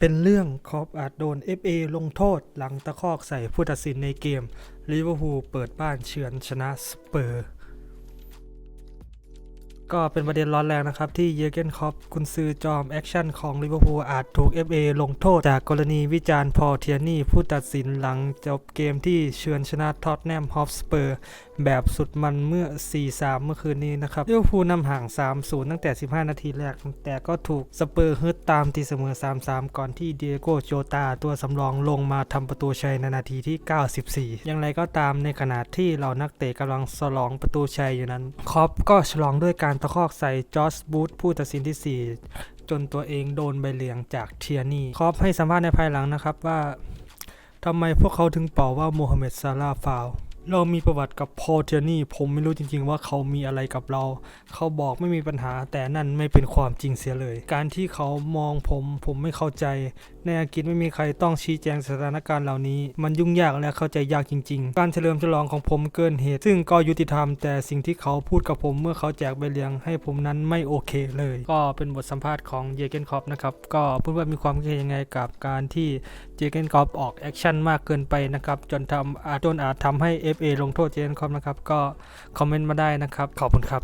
เป็นเรื่องคอปอาจโดน FA ลงโทษหลังตะคอกใส่ผู้ตัดสินในเกมลิเวอร์พูลเปิดบ้านเฉือนชนะสเปอร์ ก็เป็นประเด็นร้อนแรงนะครับ ที่เยร์เกนคอปกุนซือจอม แอคชั่นของลิเวอร์พูลอาจถูก FA ลงโทษ จากกรณีวิจารณ์พอเทียนี่ ผู้ตัดสินหลังจบเกมที่เฉือนชนะท็อตแนมฮอฟสเปอร์ แบบสุดมันเมื่อ 4-3 เมื่อคืนนี้นะครับลิเวอร์พูลนำห่าง 3-0 ตั้งแต่ 15 นาทีแรก แต่ก็ถูกสเปอร์ฮึดตามตีเสมอ 3-3 ก่อนที่เดียโกโจตาตัวสำรองลงมาทำประตูชัยในนาทีที่ 94 อย่างไรก็ตามในขณะที่เหล่านักเตะกำลังฉลองประตูชัยอยู่นั้นคอปก็ฉลองด้วยการตะคอกใส่จอร์จบูธผู้ตัดสินที่ 4 จนตัวเองโดนใบเหลืองจากเทียนี่คอปให้สัมภาษณ์ในภายหลังนะครับว่าทำไมพวกเขาถึงเป่าว่าโมฮัมเหม็ดซาลาฟาว เรามีประวัติกับพอเทยนี่ผมไม่รู้จริง ๆ ว่าเขามีอะไรกับเรา เขาบอกไม่มีปัญหาแต่นั่นไม่เป็นความจริงเสียเลย การที่เขามองผมผมไม่เข้าใจ ในอังกฤษไม่มีใครต้องชี้แจงสถานการณ์เหล่านี้ มันยุ่งยากและเข้าใจยากจริง ๆ การเฉลิมฉลองของผมเกินเหตุ ซึ่งก็ยุติธรรม แต่สิ่งที่เขาพูดกับผมเมื่อเขาแจกใบเหลืองให้ผมนั้นไม่โอเคเลย ก็เป็นบทสัมภาษณ์ของเยเกนคอปนะครับก็เพื่อนๆมีความคิดยังไงกับการที่เจเกนคอปออกแอคชั่นมากเกินไปนะครับจนทำอาจจนอาจทำให้ FA ลงโทษเจนคอมนะครับ ก็คอมเมนต์มาได้นะครับ ขอบคุณครับ